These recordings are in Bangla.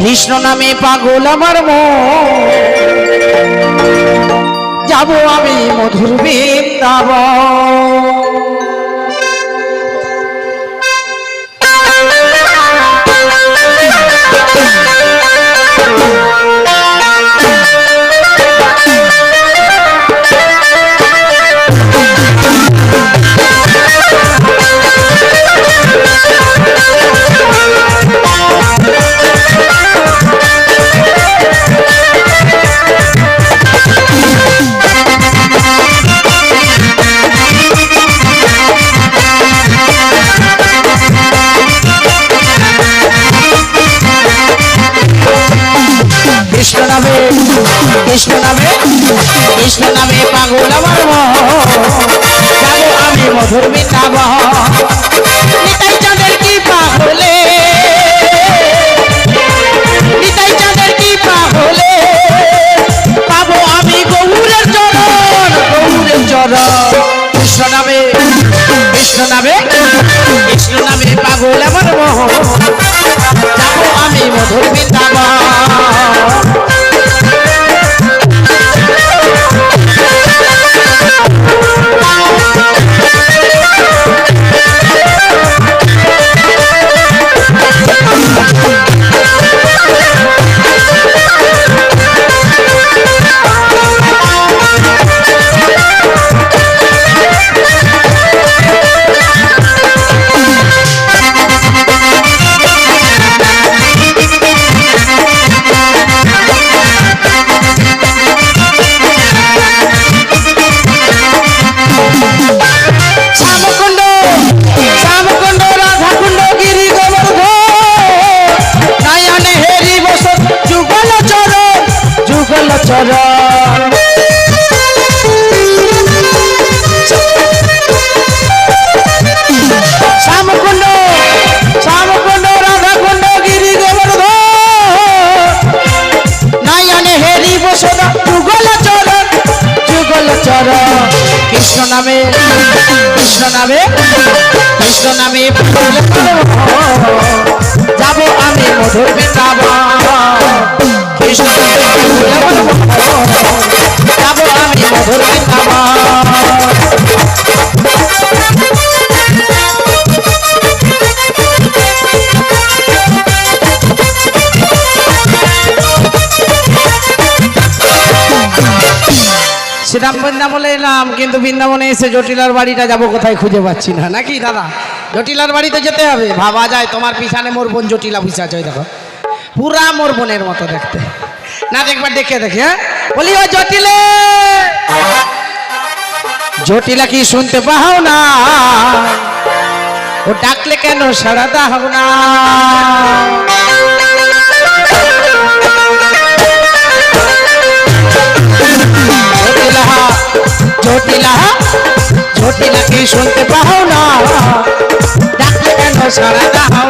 কৃষ্ণ নামে পাগল আমার যাব আমি মধুর বৃন্দাবন। নামে, কৃষ্ণ নামে কৃষ্ণ নামে পাগল আমার আমি মধুর নিতাই চাঁদের কি পাগলে? নিতাই আমি কৃষ্ণ নামে নামে পাগল আমার মোহন যাব আমি মধুর বৃন্দাবন নামে কৃষ্ণ নামে কৃষ্ণ নামে বৃন্দাবনে এসে জটিলার বাড়িটা যাব কোথায় খুঁজে পাচ্ছি না। নাকি দাদা? জটিলার বাড়িতে যেতে হবে। ভাবা যায়, তোমার পিছনে মোর বোন জটিলা বুঝে আছে দেখো। পুরা মোর বোনের মতো দেখতে। না দেখবার দেখে দেখে হ্যাঁ? বলি, ও জটিলে! জটিলা কি শুনতে পাও না? ও ডাকলে কেন সাড়া দাও না? শুনতে পাও না। ডাকলে কেন সারা দাও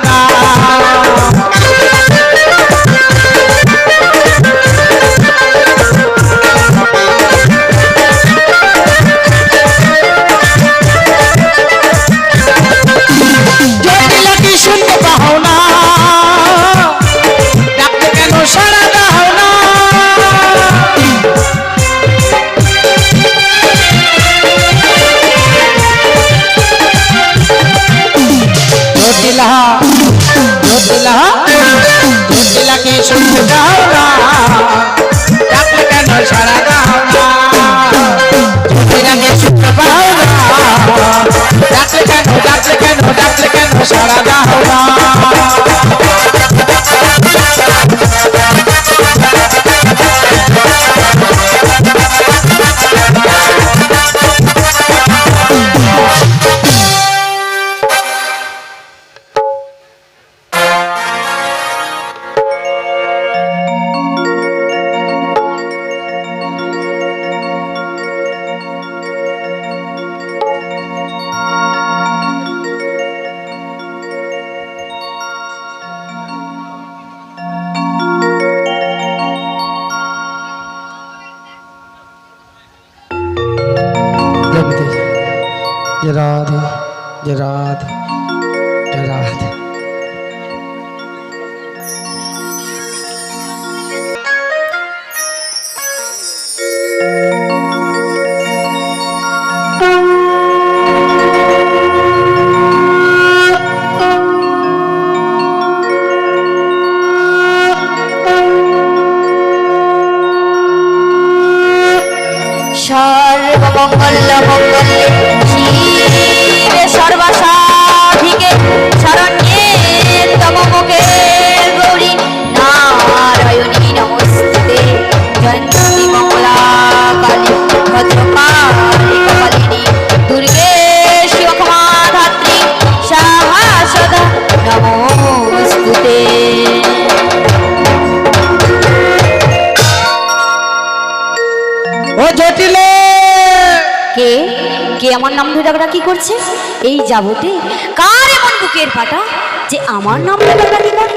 আমার নাম ধরে ডাকাডাকি করছে? এই যাবতে কার এমন বুকের ফাটা যে আমার নাম ধরে ডাকাডাকি করে?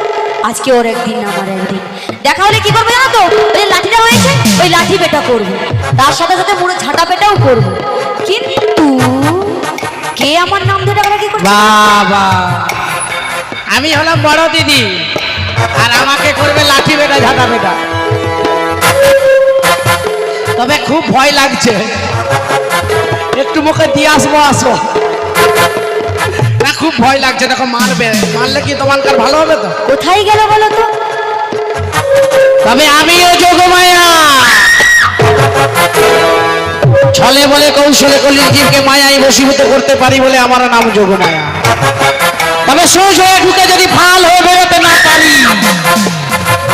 আজকে ওর একদিন না, আমার একদিন। দেখা হলে কি করব জানো তো? ওই যে লাঠিটা হয়েছে ওই লাঠি পেটা করব। তার সাথে সাথে পুরো ঝাঁটা পেটাও করব। কিন্তু কে আমার নাম ধরে ডাকাডাকি করছে? বাবা, আমি হলাম বড় দিদি, আর আমাকে করবে লাঠি বেটা ঝাঁটা বেটা তবে খুব ভয় লাগছে। একটু মুখে দিয়ে আসব আসো না খুব ভয় লাগছে দেখো মারবে। মারলে কি তোমার ভালো হবে তো? কোথায় গেল বলো তো? তবে আমিও যোগমায়া। ছলে বলে কৌশলে কলির জীবকে মায়ায় বসীভূত করতে পারি বলে আমার নাম যোগমায়া। তবে সোজ হয়ে ঢুকে যদি ফাল হয়ে বেরোতে না পারি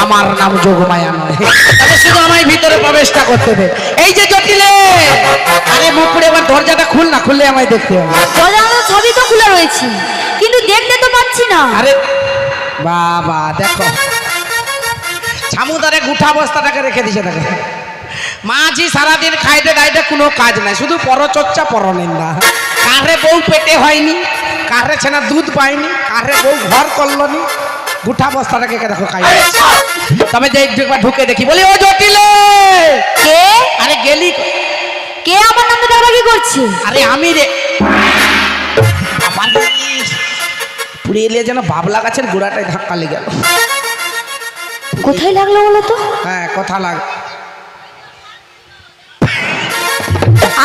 আমার নাম যোগমায়া নয় তবে শুধু আমায় ভিতরে প্রবেশটা করতে দে। এই যে জটিলে! আরে মুকুড়ে এবার দরজাটা খুল না খুললে আমায় দেখতে হবে। দরজা তো সবই তো খোলা রয়েছে কিন্তু দেখতে তো পাচ্ছি না। আরে বাবা দেখো। ছামুদারে গুঠা বস্তাটাকে রেখে দিছে দেখো। মাঝি সারাদিন খাইতে খাইতে কোনো কাজ নাই শুধু পরচর্চা পরনিন্দা। কারে বউ পেটে হয়নি কারে ছেনা দুধ পায়নি কারে বউ ঘর করলনি গুঠা বস্তাটাকে কে দেখো খাই। তবে যে একবার ঢুকে দেখি বলি ও জটিলে কে? আরে গেলি কে আমার নাম ডাকাডাকি করছে? আরে আমি রে। আমার পুড়িয়ে এলে যেন বাবলা গাছের গোড়াটায় ধাক্কা লেগে গেল। কোথায় লাগল বলো তো? হ্যাঁ কথা লাগ।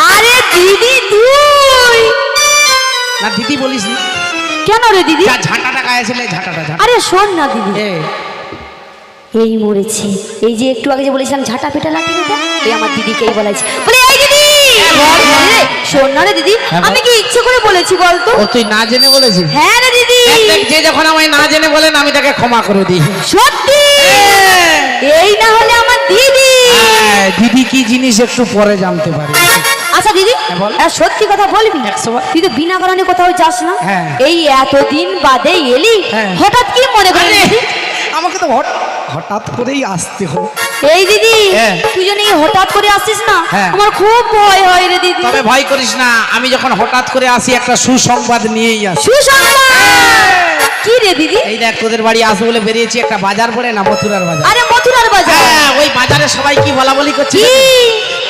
আরে দিদি তুই! না দিদি বলিস নি। কেন রে দিদি? যা ঝাঁটাটা গায়েছিল ঝাঁটাটা ঝাঁটা। আরে শোন না দিদি। এই মরেছে। এই যে একটু আগে যে বলেছিলাম ঝাঁটা পেটা লাঠি এই আমার দিদিকেই বলেছে। বলে এই দিদি! শোন না রে দিদি হ্যাঁ, আমি কি ইচ্ছে করে বলেছি বলতো ও তুই না জেনে বলেছিস? হ্যাঁ রে দিদি। যে যখন আমায় না জেনে বলেন আমি তাকে ক্ষমা করে দিই। সত্যি? এই না হলে আমার দিদি। হ্যাঁ, দিদি কি জিনিস একটু পরে জানতে পারি। আচ্ছা দিদি হ্যাঁ, সত্যি কথা বলবি? তুই তো বিনা কারণে কোথাও যাস না। হ্যাঁ। এই এতদিন বাদে এলি হ্যাঁ। হঠাৎ কি মনে করলি আমাকে তো হঠাৎ করেই আসতে হলো। এই দিদি। তুই যেন হঠাৎ করে আসছিস না। আমার খুব ভয় হয় রে দিদি। তবে ভয় করিস না আমি যখন হঠাৎ করে আসি একটা সুসংবাদ নিয়েই আসি। সুসংবাদ? কি রে দিদি? এই দেখ তোদের বাড়ি আসব বলে বেরিয়েছি একটা বাজার পড়ে না মথুরার বাজার? আরে মথুরার বাজার? হ্যাঁ ওই বাজারে সবাই কি বলা বলি করছে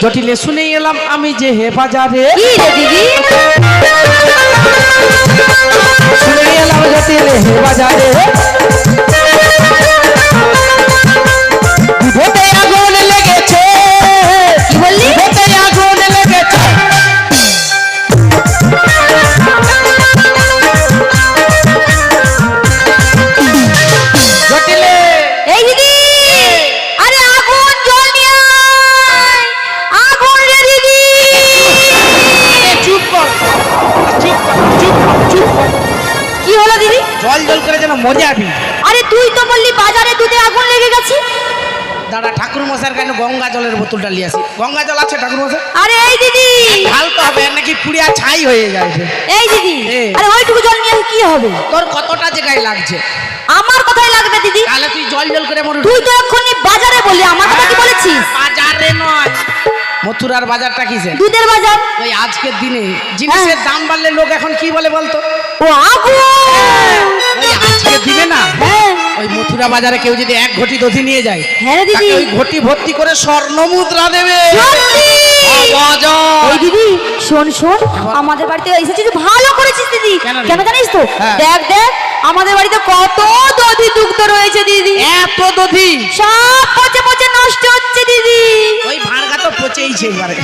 জটিলে শুনে এলাম আমি যে হে বাজারে। শুনে এলাম জটিলে হে বাজারে। জল জল করে যেন মজা আবি আরে তুই তো বললি বাজারে দুধে আগুন লেগে গেছে। দাদা ঠাকুর মশার কেন গঙ্গা জলের বোতলটা নিয়ে আসি। গঙ্গা জল আছে ঠাকুর মশাই আরে এই দিদি! ঢালতে হবে নাকি পুড়িয়া ছাই হয়ে যায় এই দিদি। আরে ওইটুকু জল নিয়ে কি হবে? তোর কতটা জায়গায় লাগছে? আমার কথাই লাগবে দিদি। তাহলে তুই জল জল করে মরু তুই তো এক্ষুনি বাজারে বলি আমার কথা কি বলেছিস? বাজারে নয়। মথুরার বাজারটা কিসে দুধের বাজার। ওই আজকের দিনে। জিনিসের দাম বাড়লে লোক এখন কি বলে বলতো? ও আগুন! ওই আজকের দিনে না হ্যাঁ। ওই মথুরা বাজারে কেউ যদি এক ঘটি দধি নিয়ে যায় হ্যাঁ দিদি। ওই ঘটি ভর্তি করে স্বর্ণ মুদ্রা দেবে। এই দিদি শোন শোন আমাদের বাড়িতে এসেছিস ভালো করেছিস দিদি। কেন জানিস তো? হ্যাঁ। দেখ দেখ আমাদের বাড়িতে কত দধি দুগ্ধ রয়েছে দিদি। এত দধি? সব পচে পচে নষ্ট হচ্ছে দিদি। ওই ভাড়গা তো পচেইছে এবারে।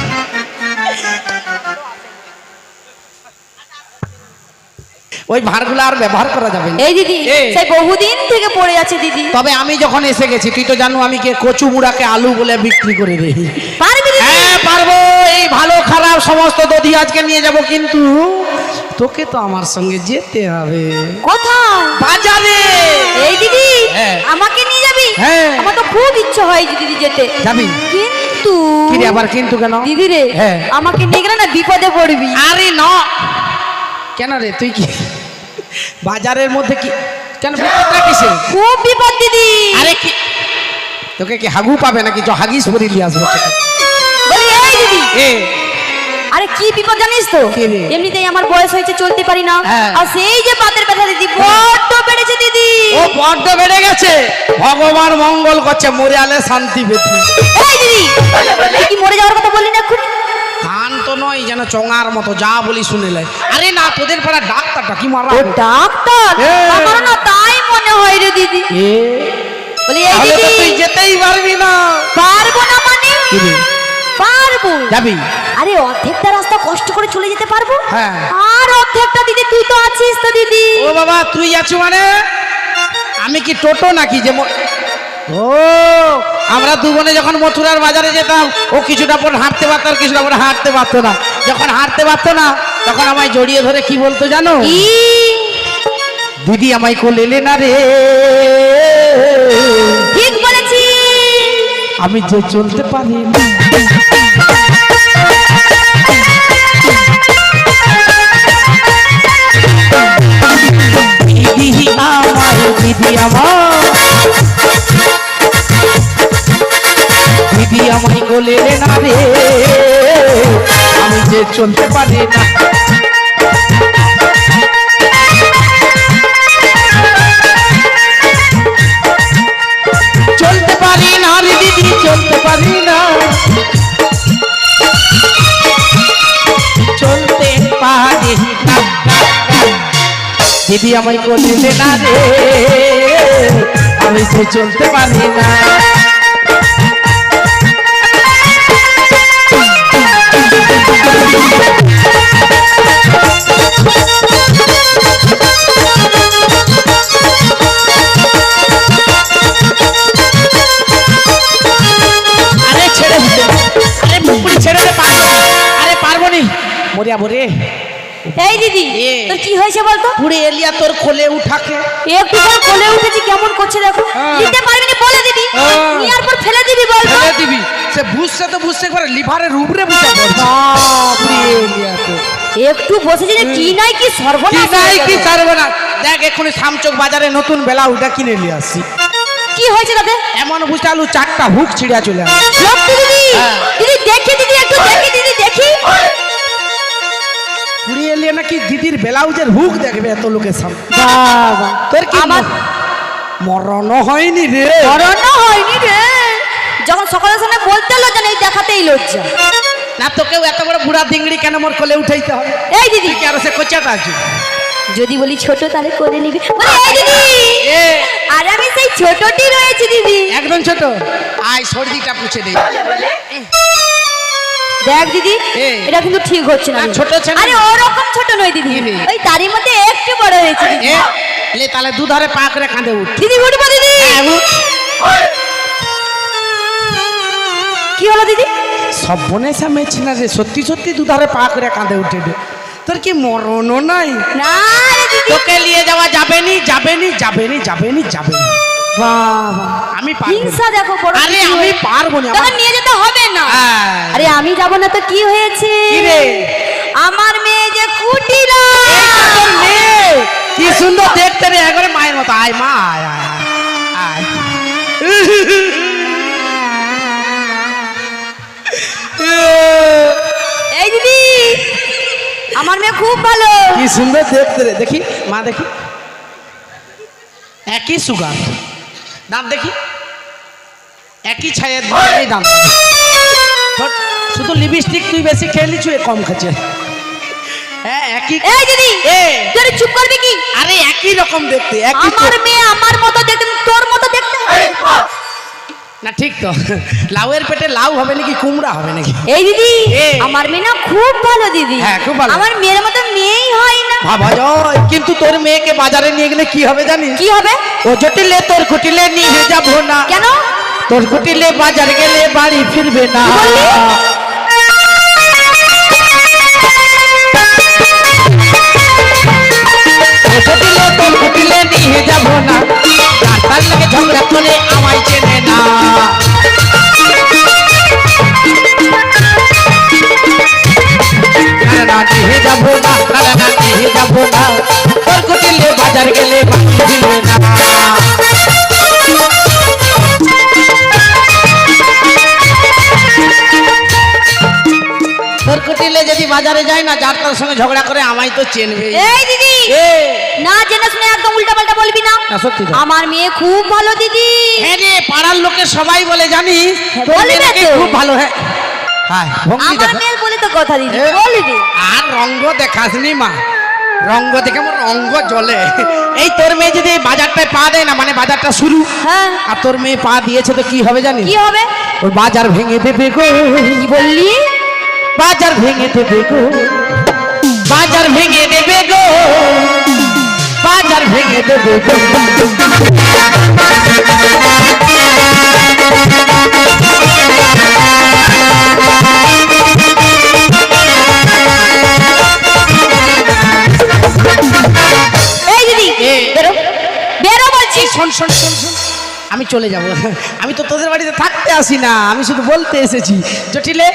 ওই ভাড়গুলো আর ব্যবহার করা যাবে এই দিদি সেই বহুদিন থেকে পড়ে আছে দিদি। তবে আমি যখন এসে গেছি তুই তো জানো আমি কে কচু মুড়াকে আলু বলে বিক্রি করে দিই। পারবি দিদি? হ্যাঁ পারব। এই ভালো খারাপ সমস্ত দধি আজকে নিয়ে যাব কিন্তু তোকে তো আমার সঙ্গে যেতে হবে। কোথায় বাজারে। এই দিদি হ্যাঁ। আমাকে নিয়ে যাবি? হ্যাঁ। আমার তো খুব ইচ্ছে হয় দিদি যেতে। যাবি? কিন্তু কি রে আবার কিন্তু কেন? দিদি রে হ্যাঁ। আমাকে নিয়ে গেলে না বিপদে পড়বি। আরে ন। কেন রে তুই কি বাজারের মধ্যে কি কেন বিপদটা কিসে খুব বিপদ দিদি। আরে কি তোকে কি হাগু পাবে নাকি? চ হাগিস পরি নিয়ে আসব। বলি এই দিদি। এ আরে কি বিপদ জানিস তো? এমনিতেই আমার বয়স হয়েছে চলতে পারি না। হ্যাঁ। আর সেই যে পাতের ব্যথা দিদি বড্ড বেড়েছে দিদি। ও বড্ড বেড়ে গেছে। ভগবান মঙ্গল করছে মরে আলে শান্তি পেতি। এই দিদি কি মরে যাওয়ার কথা বললি না এখন কান তো নয় যেন চঙার মতো যা বলি শুনেলে আরে না তোদের পাড়া ডাক্তারটা কি মারা ও ডাক্তার? আমার না তাই মনে হয় রে দিদি। এ। বলি এই দিদি। তুই যেতেই পারবি না। পারব না মানে? পারব। যাবি? আরে অর্ধেকটা রাস্তা কষ্ট করে চলে যেতে পারব? হ্যাঁ। আর অর্ধেকটা দিদি তুই তো আছিস তো দিদি। ও বাবা তুই আছো মানে? আমি কি টোটো নাকি যে ও আমরা দু বোনে যখন মথুরার বাজারে যেতাম ও কিছুটা পর হাঁটতে পারতো আর কিছুটা পর হাঁটতে পারতো না। যখন হাঁটতে পারতো না তখন আমায় জড়িয়ে ধরে কি বলতো জানো? দিদি আমায় কোলে এলে না রে। ঠিক বলেছি আমি যে চলতে পারি না। দিদি আমার দিদি আমায় বলে না রে আমি যে চলতে পারি না দিদি আমায় করলে না রে, আমি তো চলতে পারি না। আরে ছেড়ে আরে ছেড়ে পারব আরে পারব নি। মরিয়া বরে এই দিদি। তোর কি হয়েছে বলতো? পুরে এলিয়া তোর কোলে উঠাকে। একটু করে কোলে উঠেছি কেমন করছে দেখো? হ্যাঁ। নিতে পারবি না বলে দিবি। হ্যাঁ। নিয়ার পর ফেলে দিবি বলতো? ফেলে দিবি। সে বুঝছে তো বুঝতে পারে লিভারের উপরে বুঝতে পারছে পুরে এলিয়া তো। একটু বসেছি যে কি নাই কি কি সর্বনাশ নাই কি গেল। ছাড়বো না দেখ এক্ষুনি সামচক বাজারে নতুন বেলা উঠা কিনে নিয়ে আসছি কি হয়েছে তাতে? এমন বুঝতে আলু চারটা হুক ছিড়া চলে আসে। দিদি হ্যাঁ। দিদি দেখি দিদি একটু দেখি দিদি দেখি। পুরে এলিয়া নাকি দিদির ব্লাউজের হুক দেখবে এত লোকের সামনে? বাবা। তোর কি আমার মরণ হয়নি রে। অরণ্য হয়নি রে। যখন সকালের সামনে বলতে লজ্জা নেই দেখাতেই লজ্জা। না তোকেও এত বড় বুড়া দিংড়ি কেন মোর কোলে উঠাইতে হবে? এই দিদি। কি আর সে কোচাটা আছে যদি বলি ছোট তাহলে করে নিবি। আর আমি সেই ছোটটি রয়েছে দিদি। একদম ছোট? আয় সর্দিটা পুছে দে। দেখ দিদি। এটা কিন্তু ঠিক হচ্ছে না ছোট ছেলে। আরে ওরকম ছোট নয় দিদি। ওই তারই মধ্যে একটু বড় হয়েছে লে তাহলে দুধারে পা করে কাঁধে উঠ। দিদি উঠবো দিদি। হ্যাঁ, কি হলো দিদি? সব বনে সামেছি না রে সত্যি সত্যি দুধারে পা করে কাঁধে উঠে দে। তোর কি মরণও নাই? না তোকে নিয়ে যাওয়া যাবে নি যাবে নি যাবে নি যাবে নি যাবে নি। আমি। হিংসা দেখো আরে আমি পারব না তখন নিয়ে যেতে হবে না। আরে আমি যাব না তো কি হয়েছে? আমার মেয়ে যে কুটিরা মেয়ে। কি সুন্দর দেখতে রে একবারে মায়ের মতো। আয় মা আয় আয় আয়, আয়। এই দিদি আমার মেয়ে খুব ভালো। কি সুন্দর দেখতে রে। দেখি মা দেখি। একই সুগার। দাম দেখি। একই ছায়ের একই দাম। শুধু লিপস্টিক তুই বেশি খেয়ে এ কম খাচ্ছে। হ্যাঁ একই এই দিদি এ। তুই চুপ করবি কি? আরে একই রকম দেখতে একই আমার মেয়ে ঠিক তো। লাউয়ের পেটে লাউ হবে নাকি কুমড়া হবে নাকি? এই দিদি আমার মেয়ে না খুব ভালো দিদি। হ্যাঁ, খুব ভালো। আমার মেয়ের মতো মেয়েই হয় না। ভাবা যায় কিন্তু তোর মেয়েকে বাজারে নিয়ে গেলে কি হবে জানিস? কি হবে? ও জটিলে তোর কুটিলে নিয়ে যাব না। কেন? তোর কুটিলে বাজার গেলে বাড়ি ফিরবে না। জটিলে তোর কুটিলে নিয়ে যাব না। লাগে ঝগড়া করে আমায় চেনে না। না, না, নিয়ে যাব না না, না, যাব না তোর কুটিলে বাজার গেলে না। তোর কুটিলে যদি বাজারে যায় না যার তার সঙ্গে ঝগড়া করে আমায় তো চেনবে এই দিদি! না জেনে শুনে একদম উল্টা পাল্টা বলবি না। সত্যি আমার মেয়ে খুব ভালো দিদি। হ্যাঁ রে পাড়ার লোকে সবাই বলে জানিস হ্যাঁ, বলবে তো। খুব ভালো হ্যাঁ। হ্যাঁ আমার মেয়ের বলে তো কথা দিদি বলবি। আর রঙ্গ দেখাসনি মা। রঙ্গ দেখে আমার রঙ্গ জ্বলে। এই তোর মেয়ে যদি বাজারটায় পা দেয় না মানে বাজারটা শুরু। হ্যাঁ। আর তোর মেয়ে পা দিয়েছে তো কি হবে জানি কি হবে? ওর বাজার ভেঙে দেবে গো। কি বললি? বাজার ভেঙে দেবে গো। বাজার ভেঙে দেবে গো। বাজার ভেঙে দেবে। আমি চলে যাব। আমি তো তোদের বাড়িতে থাকতে আসি না আমি শুধু বলতে এসেছি। জটিলে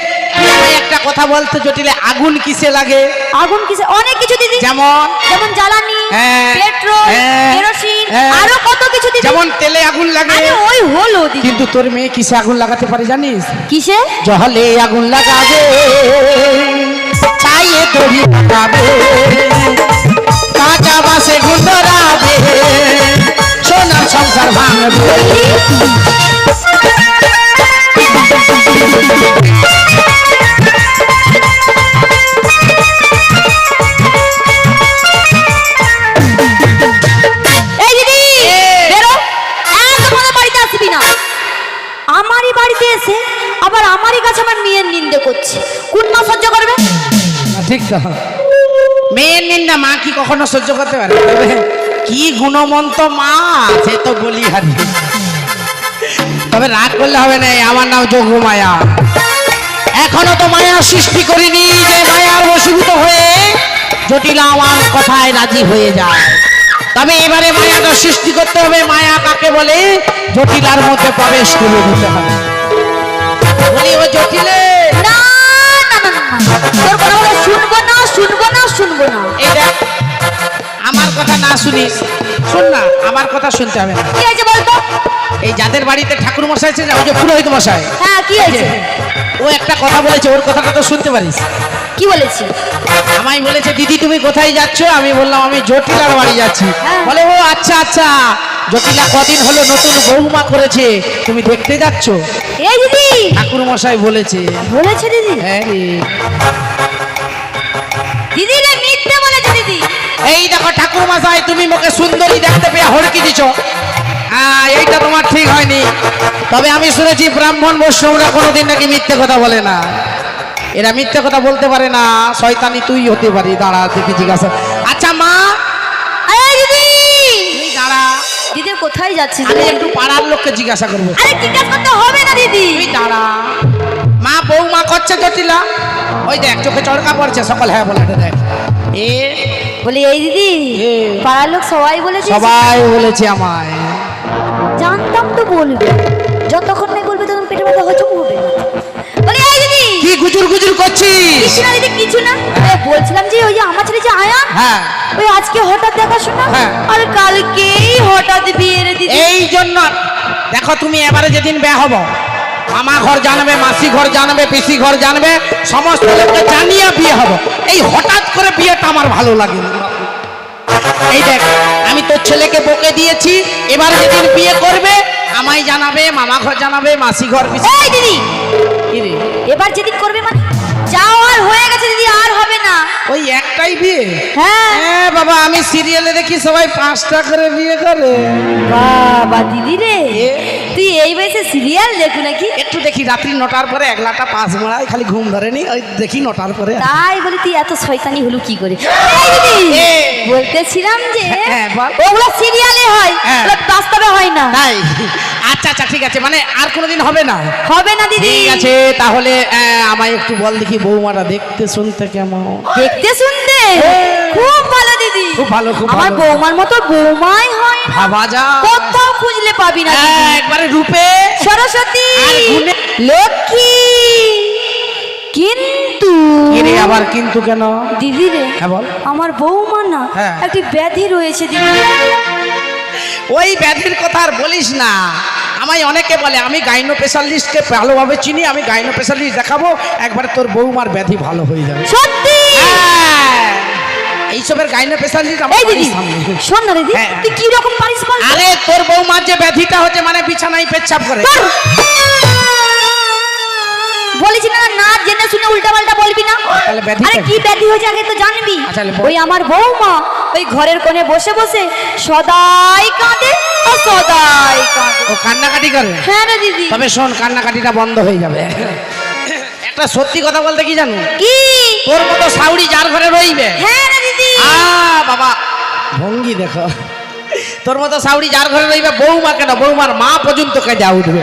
একটা কথা বলতে জটিলে আগুন কিসে লাগে? আগুন কিসে? অনেক কিছু দিদি। যেমন? যেমন জ্বালানি হ্যাঁ, পেট্রোল হ্যাঁ, কেরোসিন হ্যাঁ। আরও কত কিছু দিদি। যেমন তেলে আগুন লাগে। আরে ওই হলো দিদি। কিন্তু তোর মেয়ে কিসে আগুন লাগাতে পারে জানিস? কিসে? জহলে আগুন লাগাবে। ছাইয়ে তরি লাগাবে কাঁচা বাসে গুন্দরাবে সোনার সংসার ভাঙবে আমারই বাড়িতে এসে আবার আমারই কাছে আমার মেয়ের নিন্দে করছে। কোন মা সহ্য করবে? ঠিক মেয়ের নিন্দা মা কি কখনো সহ্য করতে পারে? কি গুণমন্ত মা সে তো বলি হারি তবে রাগ করলে হবে না আমার নাম যোগ্য মায়া এখনও তো মায়া সৃষ্টি করিনি যে মায়ার বশীভূত হয়ে জটিল আমার কথায় রাজি হয়ে যায় তবে এবারে মায়াটা সৃষ্টি করতে হবে মায়া কাকে বলে জটিলার মধ্যে প্রবেশ করে দিতে হবে শুনব না শুনব না শুনব না দেখ আমার কথা না শুনিস শোন না আমার কথা শুনতে হবে না। কি হয়েছে বলতো? এই যাদের বাড়িতে ঠাকুর মশাই আছে ওই যে পুরোহিত মশাই। হ্যাঁ কি হয়েছে? ও একটা কথা বলেছে ওর কথাটা তো শুনতে পারিস। কি বলেছি? আমায় বলেছে দিদি তুমি কোথায় যাচ্ছ? আমি বললাম আমি জটিলার বাড়ি যাচ্ছি। হ্যাঁ। বলে ও আচ্ছা আচ্ছা। জটিলা কদিন হলো নতুন বৌমা করেছে। তুমি দেখতে যাচ্ছ? এই দিদি! ঠাকুর মশাই বলেছে। বলেছে দিদি? হ্যাঁ। দিদি রে দিদি এই দেখো ঠাকুর মশাই তুমি মুখে সুন্দরী দেখতে পেয়ে হড়কি দিছ। হ্যাঁ এইটা তোমার ঠিক হয়নি। তবে আমি শুনেছি ব্রাহ্মণ বৈষ্ণবরা কোনোদিন নাকি মিথ্যে কথা বলে না। এরা মিথ্যে কথা বলতে পারে না। শয়তানি তুই হতে পারি। দাঁড়া দেখি জিজ্ঞাসা। আচ্ছা মা! দিদি! দাঁড়া। দিদি কোথায় যাচ্ছিস আমি একটু পাড়ার লোককে জিজ্ঞাসা করব। আরে জিজ্ঞাসা করতে হবে না দিদি। তুই দাঁড়া। মা বৌমা করছে জটিলা। ওই দেখ চোখে চড়কা পড়ছে। সকল হ্যাঁ বলে দেখ। এ বলি এই দিদি। পাড়ার লোক সবাই বলেছে সবাই বলেছে আমায়। জানতাম তো বলবে। যতক্ষণ নাই বলবে তখন পেটে ব্যথা হজম হবে বলি এই দিদি কি গুজুর গুজুর করছিস? কিছু না দিদি কিছু না। বলছিলাম যে ওই যে আমার ছেলে যে আয়া হ্যাঁ। ওই আজকে হঠাৎ দেখাশোনা হ্যাঁ। আর কালকেই হঠাৎ বিয়ে দিদি। এই জন্য দেখো তুমি এবারে যেদিন বিয়ে হব মামা ঘর জানবে মাসি ঘর জানবে পিসি ঘর জানবে সমস্ত লোককে জানিয়ে বিয়ে হব। এই হঠাৎ করে বিয়েটা আমার ভালো লাগে এই দেখ আমি তোর ছেলেকে বকে দিয়েছি এবার যেদিন বিয়ে করবে আমায় জানাবে মামা ঘর জানাবে মাসি ঘর পিসি এই দিদি? এবার যেদিন করবে মানে? যাও আর হয়ে গেছে দিদি আর হবে না। ওই একটাই বিয়ে? হ্যাঁ। হ্যাঁ বাবা আমি সিরিয়ালে দেখি সবাই পাঁচটা করে বিয়ে করে। বাবা দিদি রে। তুই এই বয়সে সিরিয়াল দেখু নাকি? একটু দেখি রাত্রি নটার পরে একলাটা পাঁচ মারায় খালি ঘুম ধরেনি ওই দেখি নটার পরে। তাই বলি তুই এত শয়তানি হলো কি করে? বলতেছিলাম যে হ্যাঁ, ওগুলো সিরিয়ালে হয় হ্যাঁ। বাস্তবে হয় না। তাই। আচ্ছা আচ্ছা ঠিক আছে মানে আর কোনোদিন হবে না? হবে না দিদি। ঠিক আছে তাহলে আমায় একটু বল দেখি বৌমাটা দেখতে শুনতে কেমন? দেখতে শুনতে? খুব ভালো দিদি। খুব ভালো, খুব আমার বৌমার মতো বৌমাই হয় না। ভাবা যা কোথাও খুঁজলে পাবি না। হ্যাঁ, একবারে রূপে সরস্বতী লক্ষ্মী। কিন্তু আবার কিন্তু কেন? দিদি রে হ্যাঁ বল। আমার বৌমা না হ্যাঁ। একটি ব্যাধি রয়েছে দিদি। ওই ব্যাধির কথা আর বলিস না। আমায় অনেকে বলে আমি গাইনো স্পেশালিস্টকে ভালোভাবে চিনি আমি গাইনো স্পেশালিস্ট দেখাবো একবার তোর বৌমার ব্যাধি ভালো হয়ে যাবে। সত্যি? হ্যাঁ, এইসবের গাইনো স্পেশালিস্ট আমার এই দিদি। শোন না দিদি হ্যাঁ। তুই কি রকম পারিস বল? আরে তোর বৌমার যে ব্যাধিটা হচ্ছে মানে বিছানায় পেচ্ছাপ করে। বলেছি না না জেনে শুনে উল্টা পাল্টা বলবি না। আরে কি? ব্যাধি হয়েছে আগে তো জানবি। আচ্ছা। ওই আমার বৌমা ওই ঘরের কোণে বসে বসে সদাই কাঁদে আর সদাই কাঁদে। ও কান্নাকাটি করে? হ্যাঁ রে দিদি। তবে শোন কান্নাকাটিটা বন্ধ হয়ে যাবে। একটা সত্যি কথা বলতে কি জানো? কি? তোর মতো সাউরি যার ঘরে রইবে হ্যাঁ রে আ বাবা। ভঙ্গি দেখো। তোর মতো সাউরি যার ঘরে রইবে বৌমা কেন? বৌমার মা পর্যন্ত কেজা উঠবে?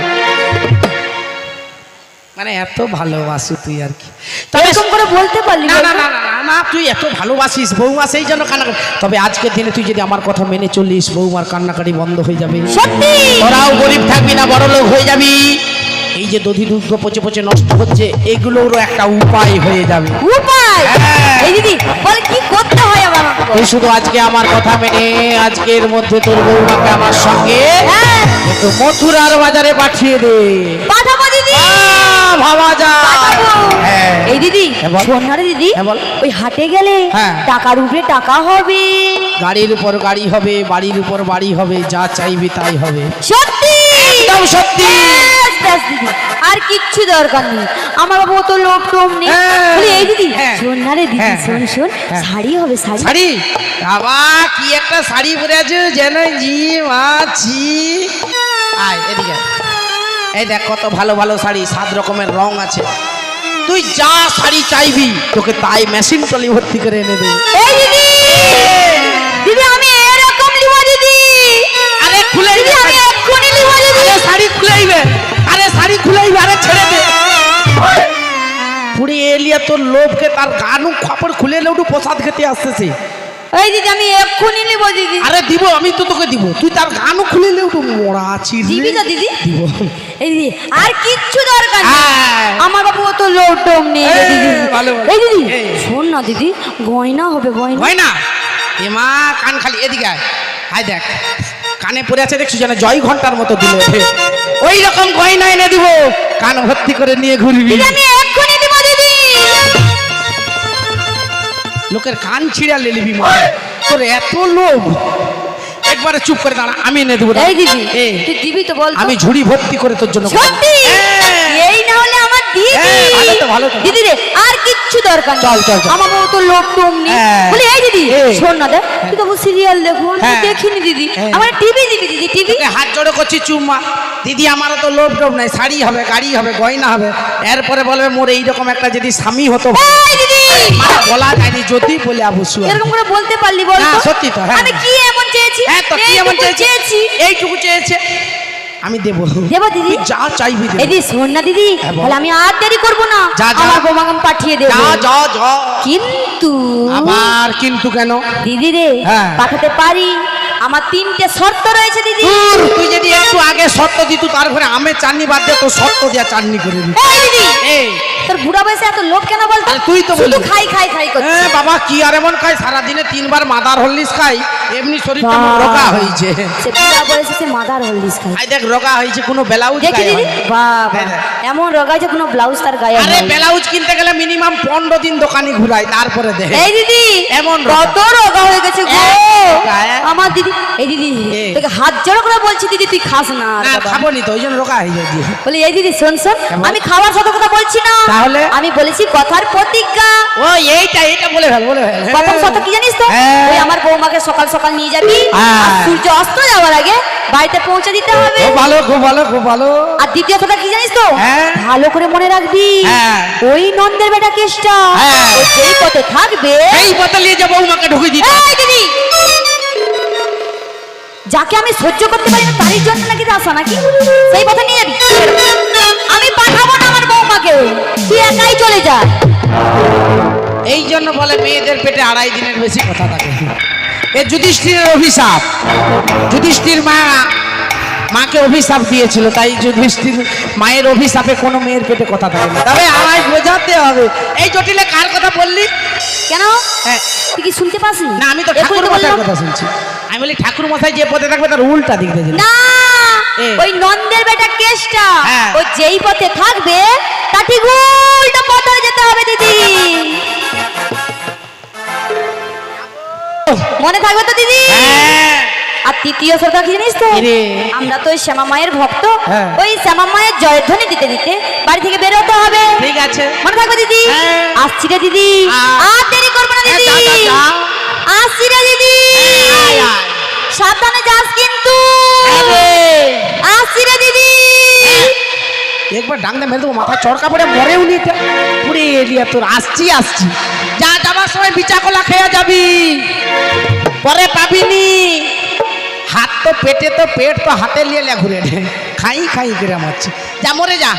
মানে এত ভালোবাসি তুই আর কি। তবে এরকম করে বলতে পারলি না না না না না, না তুই এত ভালোবাসিস বৌমা সেই জন্য কান্না তবে আজকের দিনে তুই যদি আমার কথা মেনে চলিস বৌমার কান্নাকাটি বন্ধ হয়ে যাবে। সত্যি? তোরাও গরিব থাকবি না বড় লোক হয়ে যাবি। এই যে দধি দুগ্ধ পচে পচে নষ্ট হচ্ছে এগুলোরও একটা উপায় হয়ে যাবে। উপায়? হ্যাঁ। এই দিদি বল কি করতে হয় বল। তুই শুধু আজকে আমার কথা মেনে আজকের মধ্যে তোর বৌমাকে আমার সঙ্গে হ্যাঁ। একটু মথুরার বাজারে পাঠিয়ে দে। পাঠাবো দিদি। ভাবা যায়। হ্যাঁ। এই দিদি হ্যাঁ, দিদি ওই হাটে গেলে। টাকার উপরে টাকা হবে। গাড়ির উপর গাড়ি হবে বাড়ির উপর বাড়ি হবে যা চাইবি তাই হবে। সত্যি। একদম সত্যি। ব্যাস, দিদি আর কিচ্ছু দরকার নেই। আমার বাবু তো টোম নেই। হ্যাঁ। বলি, এই দিদি হ্যাঁ। শোন না রে দিদি হ্যাঁ, শোন শোন। শাড়ি হবে শাড়ি শাড়ি? বাবা কি একটা শাড়ি পরে আছে যেন জি মাছি আয় এদিকে এই দেখ কত ভালো ভালো শাড়ি সাত রকমের রং আছে। তুই যা শাড়ি চাইবি তোকে তাই মেশিন টলি ভর্তি করে এনে দেবে। এই দিদি দিদি আমি এরকম লিবো দিদি। আরে খুলে দিদি আমি এক্ষুনি লিবো দিদি। শাড়ি খুলেইবে আরে শাড়ি খুলেইবে আরে ছেড়ে দে পুরি এলিয়া তোর লোভকে তার গানু খাপড় খুলে একটু প্রসাদ খেতে আসতেছে এই দিদি আমি এক্ষুনি লিবো দিদি। আরে দিব আমি তো তোকে দিব। তুই তার গানও খুলে একটু মোড়া আছিস দিবি তো দিদি? দিব। এই দিদি আর কিচ্ছু দরকার নেই। হ্যাঁ। আমার বাবু তো লোক টোম নেই দিদি। ভালো, ভালো। এই দিদি। শোন না দিদি গয়না হবে গয়না। হয় না এ মা কান খালি এদিকে আয়। হাই দেখ কানে পড়ে আছে দেখছি যেন জয় ঘণ্টার মতো দিল ওই রকম গয়না এনে দিব। কান ভর্তি করে নিয়ে ঘুরবি। আমি এক্ষুনি দিব দিদি। লোকের কান ছিঁড়া লেলিবি মা তোর এত লোভ। একবারে চুপ করে দাঁড়া আমি এনে দেবো। এই দিদি এই, তুই দিবি তো বল? আমি ঝুড়ি ভর্তি করে তোর জন্য সত্যি। এই না হলে আমার দিদি! হ্যাঁ। দিদি রে আর কিচ্ছু দরকার চল, চল। আমার বাবু তো লোক টোম নেই। হ্যাঁ। বলি এই দিদি শোন না দেখ তুই সিরিয়াল হ্যাঁ। দেখিনি দিদি। হ্যাঁ। আমার টিভি দিবি দিদি টিভি তোকে হাত জোড়ে করছি চুম্মা। দিদি আমারও তো লোভ টোভ নাই শাড়ি হবে গাড়ি হবে গয়না হবে। এরপরে বলবে মোর এইরকম একটা যদি স্বামী হতো। বলা যায়নি যদি বলে আবশ্যক এরকম করে বলতে পারলি বল সত্যি তো, হ্যাঁ। আমি কি এমন চেয়েছি? হ্যাঁ তো কি এইটুকু এমন চেয়েছি। এইটুকু চেয়েছে। আমি দেব। দেব দিদি। যা চাইবি দিদি শোন না দিদি হ্যাঁ, তাহলে আমি আর দেরি করব না। যা, যা। আমার গোমাগম পাঠিয়ে দেব। যা যা যা। কিন্তু আবার কিন্তু কেন? দিদি রে হ্যাঁ। পাঠাতে পারি। আমার তিনটে শর্ত রয়েছে দিদি। তুই যদি একটু আগে শর্ত দিতু তার ঘরে আমের চাটনি বাদ দিয়ে তোর শর্ত দিয়া চাটনি করে দিত এই দিদি এই। তোর বুড়া বয়সে এত লোভ কেন বলতো? তুই তো শুধু। খাই খাই খাই করছিস হ্যাঁ বাবা কি আর এমন খাই? সারাদিনে তিনবার মাদার হরলিস খাই এমনি শরীরটা। রোগা হয়েছে সে বুড়া বয়সে সে মাদার হলদিস খাই আই দেখ রোগা হয়েছে কোনো ব্লাউজ দেখি দিদি। বাবা হ্যাঁ, হ্যাঁ। এমন রোগা যে কোনো ব্লাউজ তার গায়ে আরে ব্লাউজ কিনতে গেলে মিনিমাম পনেরো দিন দোকানে ঘুরাই তারপরে দেখ। এই দিদি এমন কত রোগা হয়ে গেছে গো। আমার দিদি এই দিদি তোকে হাত জোড় করে বলছি দিদি তুই খাস না। খাব নি তো ওই জন্য রোগা হয়ে যায় বলি এই দিদি শোন শোন আমি খাওয়ার সাথে কথা বলছি না তাহলে? আমি বলেছি কথার প্রতিজ্ঞা ও এইটা এইটা বলে ফেল বলে ফেল প্রথম শর্ত কি জানিস তো হ্যাঁ। ওই আমার বৌমাকে সকাল সকাল নিয়ে যাবি হ্যাঁ। সূর্য অস্ত যাওয়ার আগে বাড়িতে পৌঁছে দিতে হবে খুব ভালো খুব ভালো খুব ভালো আর দ্বিতীয় কথা কি জানিস তো হ্যাঁ। ভালো করে মনে রাখবি হ্যাঁ। ওই নন্দের বেটা কেষ্টা হ্যাঁ। যেই পথে থাকবে এই বোতল নিয়ে যাব বৌমাকে ঢুকে দিতে এই দিদি যাকে আমি সহ্য করতে পারি না, তারই জন্য নাকি আসা নাকি? সেই পথে নিয়ে যাবি আমি পাঠাবো না আমার বৌমাকে তুই একাই চলে যা। এই জন্য বলে মেয়েদের পেটে আড়াই দিনের বেশি কথা থাকে। এ যুধিষ্ঠিরের অভিশাপ। যুধিষ্ঠির মা মাকে অভিশাপ দিয়েছিল তাই যুধিষ্ঠির মায়ের অভিশাপে কোনো মেয়ের পেটে কথা থাকে না। তবে আমায় বোঝাতে হবে। এই জটিলে কার কথা বললি? কেন? হ্যাঁ। তুই কি শুনতে পাসনি? না আমি তো ঠাকুর তো মশাইয়ের কথা শুনছি। আমি বলি ঠাকুর মশাই যে পথে থাকবে তার উল্টা দিক দিয়ে না! ওই নন্দের বেটা কেসটা হ্যাঁ। ওই যেই পথে থাকবে তা ঠিক উল্টো পথে যেতে হবে দিদি। মনে থাকবে তো দিদি? হ্যাঁ। আর তৃতীয় শ্রোতা কি জানিস তো? আমরা তো ওই শ্যামা মায়ের ভক্ত। হ্যাঁ। ওই শ্যামা মায়ের জয়ধ্বনি দিতে দিতে বাড়ি থেকে বেরোতে হবে। ঠিক আছে। মনে থাকবে দিদি? হ্যাঁ। আসছি রে দিদি। আর দেরি করব না হ্যাঁ, দিদি। আসছি রে দিদি। আয়। সাবধানে যাস কিন্তু। আসছি রে দিদি। একবার ডাংদা মেরে দেবো মাথা চড়কা পড়ে মরে উনি পুরে এলিয়া তোর আসছি আসছি। যা যাবার সময় বিচা কলা খেয়ে যাবি। পরে পাবিনি। হাত তো পেটে তো পেট তো হাতে নিয়ে ঘুরে। খাই খাই করে মারছি যা, মরে যা